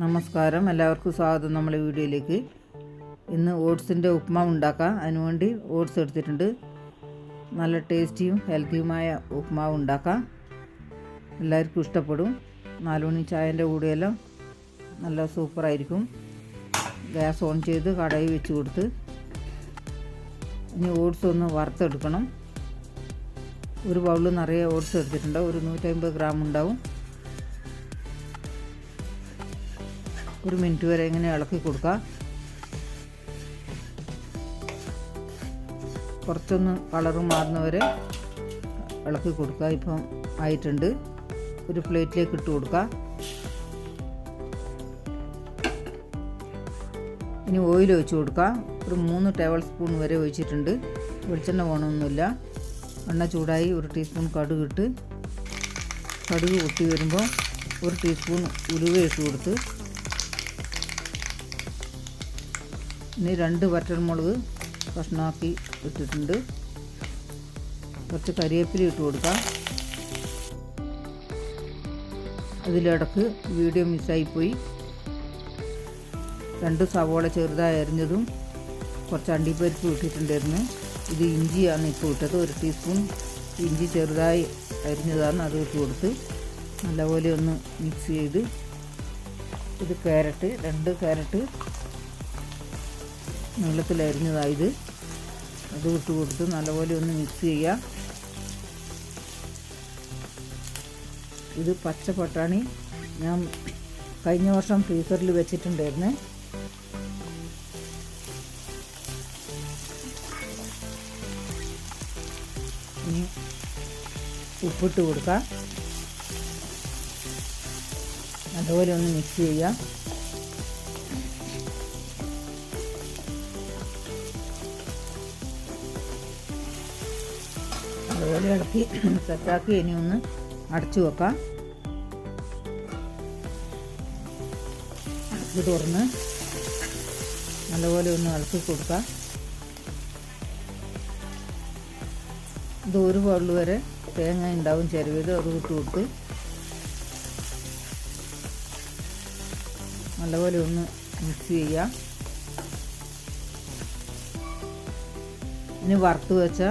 നമസ്കാരം. എല്ലാവർക്കും സ്വാഗതം നമ്മളെ വീഡിയോയിലേക്ക്. ഇന്ന് ഓട്സിന്റെ ഉപ്മാവ് ഉണ്ടാക്കാം. അതിനുവേണ്ടി ഓട്സ് എടുത്തിട്ടുണ്ട്. നല്ല ടേസ്റ്റിയും ഹെൽത്തിയുമായ ഉപ്മാവ് ഉണ്ടാക്കാം. എല്ലാവർക്കും ഇഷ്ടപ്പെടും. നാലുമണി ചായന്റെ കൂടെയെല്ലാം നല്ല സൂപ്പറായിരിക്കും. ഗ്യാസ് ഓൺ ചെയ്ത് കടയിൽ വെച്ച് കൊടുത്ത് ഇനി ഓട്സ് ഒന്ന് വറുത്തെടുക്കണം. ഒരു ബൗളിൽ നിറയെ ഓട്സ് എടുത്തിട്ടുണ്ട്. ഒരു നൂറ്റമ്പത് ഗ്രാം ഉണ്ടാവും. ഒരു മിനിറ്റ് വരെ ഇങ്ങനെ ഇളക്കി കൊടുക്കുക കുറച്ചൊന്ന് കളറ് മാറുന്നവരെ ഇളക്കി കൊടുക്കുക ഇപ്പം ആയിട്ടുണ്ട്. ഒരു പ്ലേറ്റിലേക്ക് ഇട്ട് കൊടുക്കുക ഇനി ഓയിൽ ഒഴിച്ച് കൊടുക്കുക ഒരു മൂന്ന് ടേബിൾ സ്പൂൺ വരെ ഒഴിച്ചിട്ടുണ്ട്. വെളിച്ചെണ്ണ വേണമൊന്നുമില്ല എണ്ണ ചൂടായി ഒരു ടീസ്പൂൺ കടുക് ഇട്ട്. കടുക് പൊട്ടി വരുമ്പോൾ ഒരു ടീസ്പൂൺ ഉലുവ ഇട്ട് കൊടുത്ത് ഇനി രണ്ട് വറ്റൽമുളക് കഷ്ണമാക്കി ഇട്ടിട്ടുണ്ട്. കുറച്ച് കരിവേപ്പില ഇട്ട് കൊടുക്കാം. അതിലിടക്ക് വീഡിയോ മിസ്സായിപ്പോയി രണ്ട് സവോള ചെറുതായി അരിഞ്ഞതും കുറച്ച് അണ്ടിപ്പരിപ്പ് ഇട്ടിട്ടുണ്ടായിരുന്നു. ഇത് ഇഞ്ചിയാണ് ഇപ്പോൾ ഇട്ടത്. ഒരു ടീസ്പൂൺ ഇഞ്ചി ചെറുതായി അരിഞ്ഞതാണ് അത് ഇട്ട് കൊടുത്ത് നല്ലപോലെ ഒന്ന് മിക്സ് ചെയ്ത് ഇത് ക്യാരറ്റ് രണ്ട് ക്യാരറ്റ് നീളത്തിൽ അരിഞ്ഞതായത് അത് ഇട്ട് കൊടുത്ത് നല്ലപോലെ ഒന്ന് മിക്സ് ചെയ്യുക ഇത് പച്ച പട്ടാണി. ഞാൻ കഴിഞ്ഞ വർഷം ഫ്രീസറിൽ വെച്ചിട്ടുണ്ടായിരുന്നു. ഇനി ഉപ്പിട്ട് കൊടുക്കാം. നല്ലപോലെ ഒന്ന് മിക്സ് ചെയ്യാം. അതുപോലെ ഇളക്കി സെറ്റാക്കി ഇനി ഒന്ന് അടച്ചു വെക്കാം. ഇത് തുറന്ന് നല്ലപോലെ ഒന്ന് ഇളക്കി കൊടുക്കാം. ഇത് ഒരു വരെ തേങ്ങ ഉണ്ടാവും ചെരുവിത് അത് ഇട്ട് കൊടുത്ത് നല്ലപോലെ ഒന്ന് മിക്സ് ചെയ്യാം ഇനി വറുത്ത് വെച്ച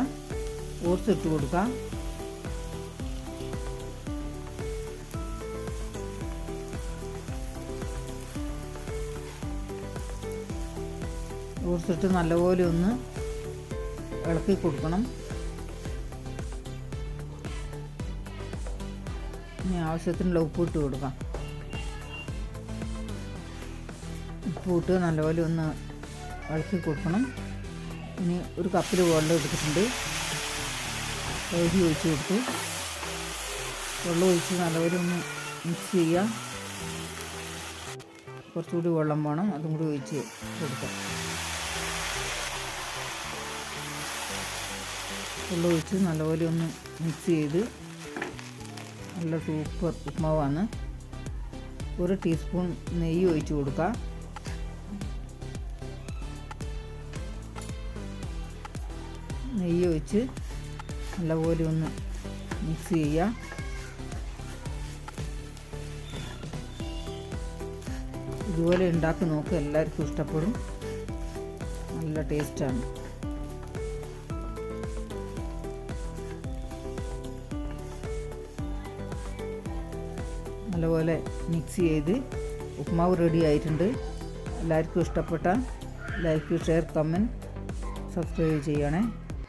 ഓട്സ് ഇട്ട് കൊടുക്കാം. ഓർത്തിട്ട് നല്ലപോലെ ഒന്ന് ഇളക്കി കൊടുക്കണം. ഇനി ആവശ്യത്തിനുള്ള ഉപ്പ് ഇട്ട് കൊടുക്കാം. ഉപ്പ് ഇട്ട് നല്ലപോലെ ഒന്ന് ഇളക്കി കൊടുക്കണം. ഇനി ഒരു കപ്പിൽ വെള്ളം എടുത്തിട്ടുണ്ട്. പകുതി ഒഴിച്ച് കൊടുത്തു വെള്ളം ഒഴിച്ച് നല്ലപോലെ ഒന്ന് മിക്സ് ചെയ്യുക. കുറച്ചുകൂടി വെള്ളം വേണം അതും കൂടി ഒഴിച്ച് കൊടുക്കാം. വെള്ളം ഒഴിച്ച് നല്ലപോലെ ഒന്ന് മിക്സ് ചെയ്ത് നല്ല സൂപ്പർ ഉപ്മാവാണ്. ഒരു ടീസ്പൂൺ നെയ്യ് ഒഴിച്ച് കൊടുക്കുക. നെയ്യ് ഒഴിച്ച് നല്ലപോലെ ഒന്ന് മിക്സ് ചെയ്യുക ഇതുപോലെ ഉണ്ടാക്കി നോക്കുക എല്ലാവർക്കും ഇഷ്ടപ്പെടും. നല്ല ടേസ്റ്റാണ് നല്ലപോലെ മിക്സ് ചെയ്ത് ഉപ്മാവ് റെഡി ആയിട്ടുണ്ട്. എല്ലാവർക്കും ഇഷ്ടപ്പെട്ട ലൈക്ക് ഷെയർ കമന്റ് സബ്സ്ക്രൈബ് ചെയ്യണേ.